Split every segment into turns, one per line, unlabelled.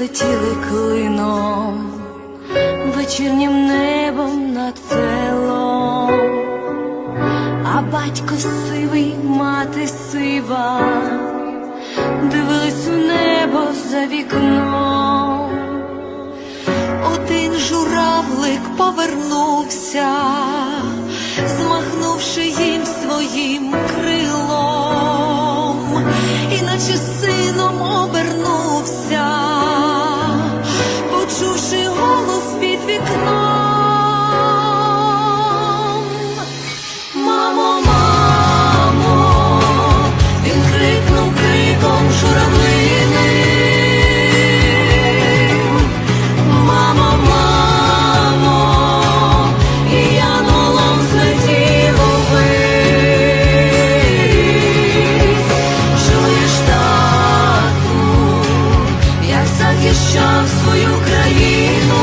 летіли клином, вечірнім небом над селом, а батько сивий, мати сива, дивились у небо за вікном. Один журавлик повернувся, змахнувши їм своїм крилом, іначе сином вікном. Мамо, мамо, він крикнув криком журавлиним. Мамо, мамо, і янголом злетіло ввись. Чуєш, тату, як захищав свою країну,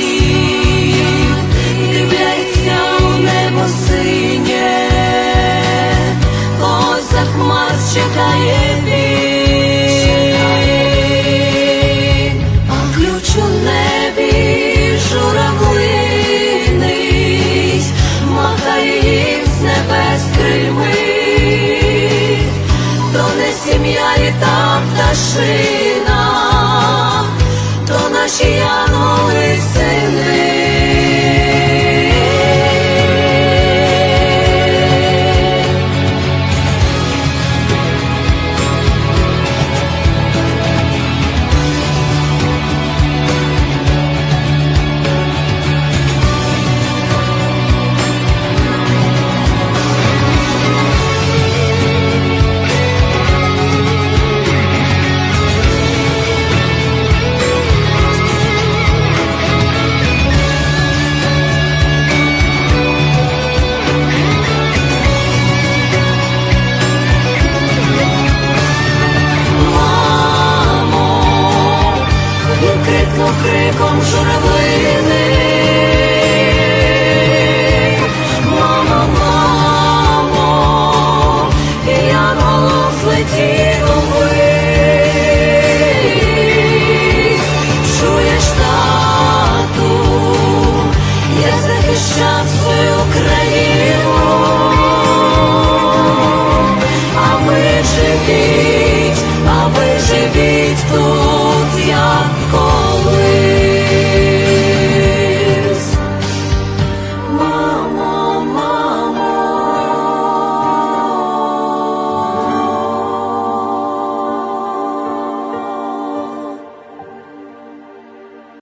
та пташина, то наші янули сини. 风说。